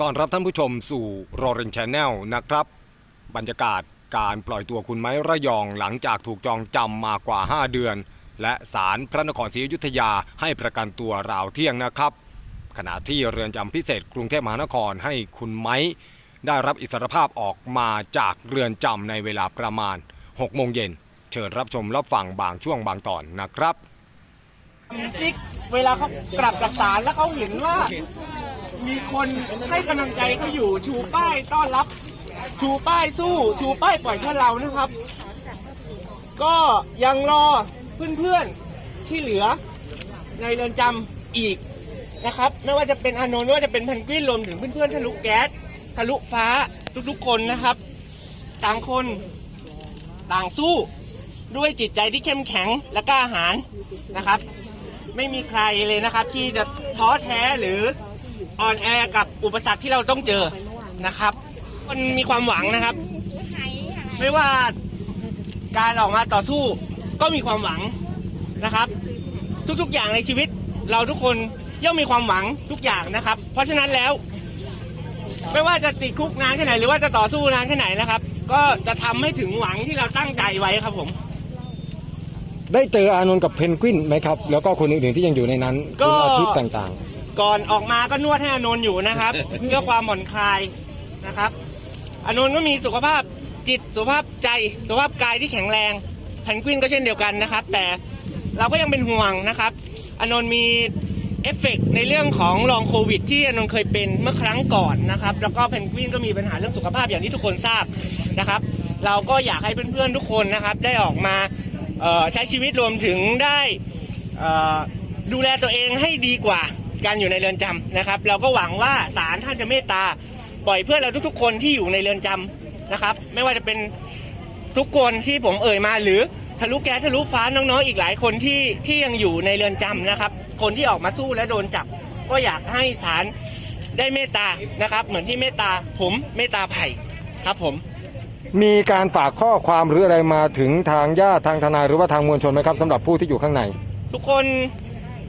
ต้อนรับท่านผู้ชมสู่โรเรนชแนลนะครับ บรรยากาศการปล่อยตัวคุณไม้ระยองหลังจากถูกจองจำมากว่า 5 เดือน และศาลพระนครศรีอยุธยาให้ประกันตัวราวเที่ยงนะครับ ขณะที่เรือนจำพิเศษกรุงเทพมหานครให้คุณไม้ได้รับอิสรภาพออกมาจากเรือนจำในเวลาประมาณ 6 โมงเย็น เชิญรับชมรับฟังบางช่วงบางตอนนะครับจิ๊กเวลาเขากลับจากศาลแล้วเขาเห็นว่า มีคนให้กำลังใจเขาอยู่ชูป้ายต้อนรับ ชูป้ายสู้ ชูป้ายปล่อยเพื่อเรานะครับ ก็ยังรอเพื่อนๆที่เหลือ ในเรือนจำอีกนะครับ ไม่ว่าจะเป็นอานนท์ไม่ว่าจะเป็นแพนกวินรวมถึงเพื่อนๆทะลุแก๊สทะลุฟ้าทุกๆคนนะครับ ต่างคนต่างสู้ ด้วยจิตใจที่เข้มแข็งและกล้าหาญนะครับ ไม่มีใครเลยนะครับ ที่จะท้อแท้หรืออ่อนแอกับอุปสรรคที่เราต้องเจอนะครับมันมีความหวังนะครับ ไม่ว่าการออกมาต่อสู้ก็มีความหวังนะครับ ทุกๆอย่างในชีวิตเราทุกคนย่อมมีความหวังทุกอย่างนะครับ เพราะฉะนั้นแล้ว ไม่ว่าจะติดคุกนานแค่ไหนหรือว่าจะต่อสู้นานแค่ไหนนะครับ ก็จะทำให้ถึงหวังที่เราตั้งใจไว้ครับผม ได้เจออานนท์กับเพนกวินไหมครับ แล้วก็คนอื่นๆที่ยังอยู่ในนั้นก็ คุณอาทิตย์ต่างก่อนออกมาก็นวดให้อานนท์อยู่นะครับ เพื่อความผ่อนคลายนะครับอานนท์ก็มีสุขภาพจิตสุขภาพใจสุขภาพกายที่แข็งแรงแพนกวินก็เช่นเดียวกันนะครับ แต่เราก็ยังเป็นห่วงนะครับอานนท์มีเอฟเฟกต์ในเรื่องของลองโควิด ที่อานนท์เคยเป็นเมื่อครั้งก่อนนะครับแล้วก็เพนกวินก็มีปัญหาเรื่องสุขภาพอย่างที่ทุกคนทราบนะครับ เราก็อยากให้เพื่อนๆทุกคนนะครับ ได้ออกมาเอ่อ ใช้ชีวิตรวมถึงได้ดูแลตัวเองให้ดีกว่าการอยู่ในเรือนจำนะครับ เราก็หวังว่าศาลท่านจะเมตตาปล่อยเพื่อนเราทุกๆ คนที่อยู่ในเรือนจำนะครับ ไม่ว่าจะเป็นทุกคนที่ผมเอ่ยมาหรือทะลุแก๊สทะลุฟ้าน้องๆอีกหลายคนที่ที่ยังอยู่ในเรือนจำนะครับ คนที่ออกมาสู้และโดนจับ ก็อยากให้ศาลได้เมตตานะครับ เหมือนที่เมตตาผมเมตตาไผ่ครับผม มีการฝากข้อความหรืออะไรมาถึงทางญาติทางทนายหรือว่าทางมวลชนไหมครับสำหรับผู้ที่อยู่ข้างใน ทุกคน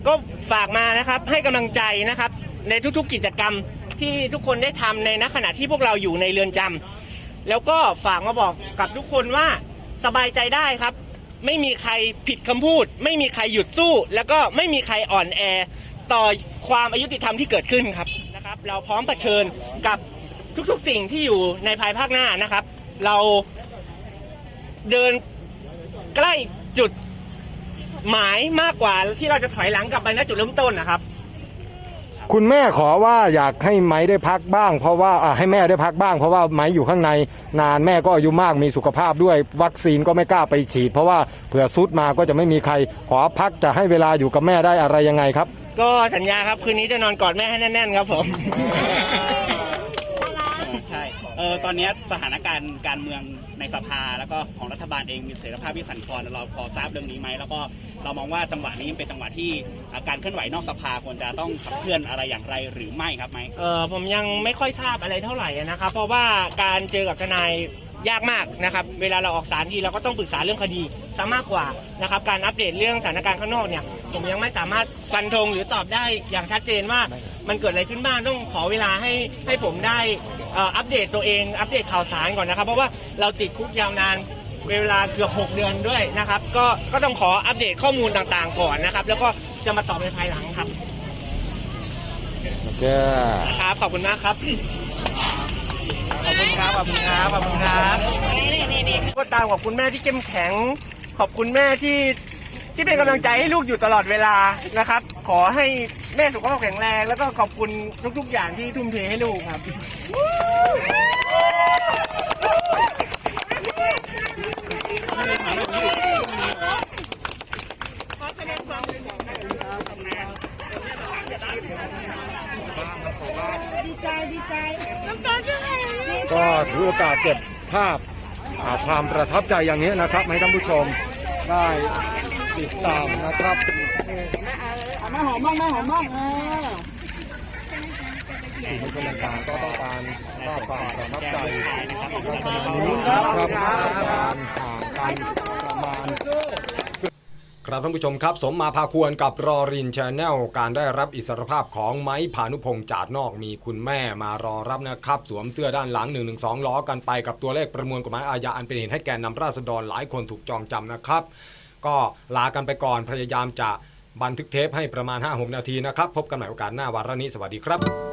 ก็ฝากมานะครับให้กำลังใจนะครับ ในทุกๆกิจกรรมที่ทุกคนได้ทำในณขณะที่พวกเราอยู่ในเรือนจำแล้วก็ฝากมาบอกกับทุกคนว่าสบายใจได้ครับ ไม่มีใครผิดคำพูด ไม่มีใครหยุดสู้ แล้วก็ไม่มีใครอ่อนแอ ต่อความอายุติธรรมที่เกิดขึ้นครับนะครับ เราพร้อมเผชิญกับทุกๆสิ่งที่อยู่ในภายภาคหน้านะครับ เราเดินใกล้จุดหมายมากกว่าที่เราจะถอยหลังกลับไปณจุดเริ่มต้นนะครับ คุณแม่ขอว่าอยากให้ไม้ได้พักบ้าง เพราะว่าอ่าให้แม่ได้พักบ้าง เพราะว่าไม้อยู่ข้างในนานแม่ก็อายุมากมีสุขภาพด้วย วัคซีนก็ไม่กล้าไปฉีด เพราะว่าเผื่อซุดมาก็จะไม่มีใคร ขอพักจะให้เวลาอยู่กับแม่ได้อะไรยังไงครับ ก็สัญญาครับ คืนนี้จะนอนกอดแม่ให้แน่นๆครับผมใช่ เออตอนนี้สถานการณ์การเมืองในสภาแล้วก็ของรัฐบาลเองมีเสรีภาพที่สั่นคลอนเราพอทราบเรื่องนี้ไหมแล้วก็เรามองว่าจังหวะนี้เป็นจังหวะที่การเคลื่อนไหวนอกสภาควรจะต้องขับเคลื่อนอะไรอย่างไรหรือไม่ครับไหมเออผมยังไม่ค่อยทราบอะไรเท่าไหร่นะครับ เพราะว่าการเจอกับทนายยากมากนะครับ เวลาเราออกสารทีเราก็ต้องปรึกษาเรื่องคดีซะมากกว่านะครับ การอัปเดตเรื่องสถานการณ์ข้างนอกเนี่ย ผมยังไม่สามารถฟันธงหรือตอบได้อย่างชัดเจนว่ามันเกิดอะไรขึ้นบ้างต้องขอเวลาให้ให้ผมได้เอ่ออัปเดตตัวเองอัปเดตข่าวสารก่อนนะครับ เพราะว่าเราติดคุกยาวนานเวลาเกือบ 6 เดือนด้วยนะครับ ก็ก็ต้องขออัปเดตข้อมูลต่างๆก่อนนะครับ แล้วก็จะมาตอบในภายหลังครับโอเคนะครับขอบคุณมากครับขอบคุณครับขอบคุณครับขอบคุณครับก็ตามขอบคุณแม่ที่เข้มแข็ง ขอบคุณแม่ที่ ที่เป็นกำลังใจให้ลูกอยู่ตลอดเวลานะครับ ขอให้แม่สุขภาพแข็งแรง แล้วก็ขอบคุณทุก ๆ อย่างที่ทุ่มเทให้ลูกครับก็ถือโอกาสเก็บภาพอ่าความประทับใจอย่างนี้นะครับ ให้ท่านผู้ชมได้ ติดตามนะครับแม่หอมบ้างแม่หอมบ้างสิ่งที่ต้องการก็ต้องการภาพความประทับใจนบครับการห่างกันประมาณครับท่านผู้ชมครับ สมมาพาควรกับรอรินชาแนลการได้รับอิสรภาพของไม้พานุพงศ์จาดนอกมีคุณแม่มารอรับนะครับ สวมเสื้อด้านหลัง 1 1 2 ล้อกันไปกับตัวเลขประมวลกฎหมายอาญาอันเป็นเหตุให้แก่นำราษฎรหลายคนถูกจองจำนะครับ ก็ลากันไปก่อนพยายามจะบันทึกเทปให้ประมาณ 5-6 นาทีนะครับ พบกันใหม่โอกาสหน้าวาระนี้สวัสดีครับ